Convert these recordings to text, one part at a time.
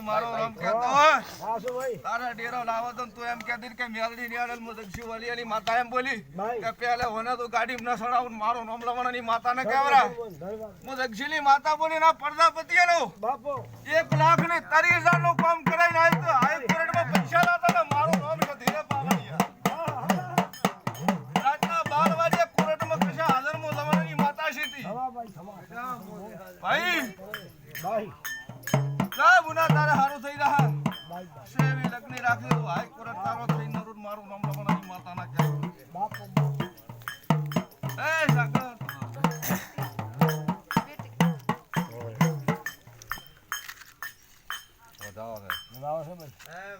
મરા નામ કહેતો હોય તારા તો એમ કહેતી કે મેલડી નિયાડલ મુદક્ષી વાલીની માતા એમ બોલી, કે પેલે હોને તો ગાડી ન સડાવું મારો નામ લવણાની માતા ને કેવરા ધન્યવાદ મુદક્ષીની માતા બોલી. ના પ્રજાપતિ એનો એક લાખ ને ત્રીસ ભાઈ ભાઈ ભાઈ બુના તારે હારું થઈ રહ્યા. સેવી લગ્ન રાખી તો હાઈ કોર્ટ તારો થઈ નરું મારું નામ લવણાની માતા ના કહેવાય. બાપો એ સાગર બરાબર છે ભાઈ.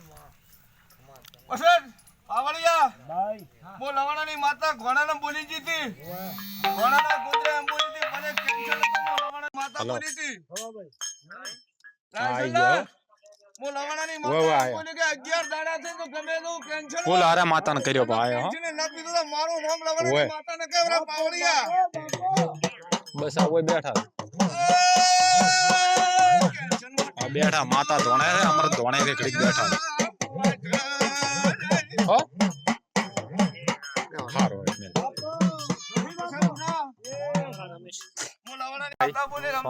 પસંદ પાવડિયા ભાઈ મો લવણાની માતા ઘોડાને બોલી જીતી ઘોડાના માતા બોલી હતી થવા ભાઈ. રાઈસલ ગયો. મો લવણાની ઓય, ઓય, માતા આયો. બોલી કે 11 દાડા છે તો ગમે તેવું કેન્સર ફૂલ હારે માતાને કર્યો ભાઈ હો. કેન્સરને ના પીધું તો મારું નામ લવણાની ઓય. માતાને કેવરા પાવડિયા બસ આ બેઠા બેઠા માતા ધોણે છે અમારે ધોણે રે બેઠા હો? 간다보 네, 람.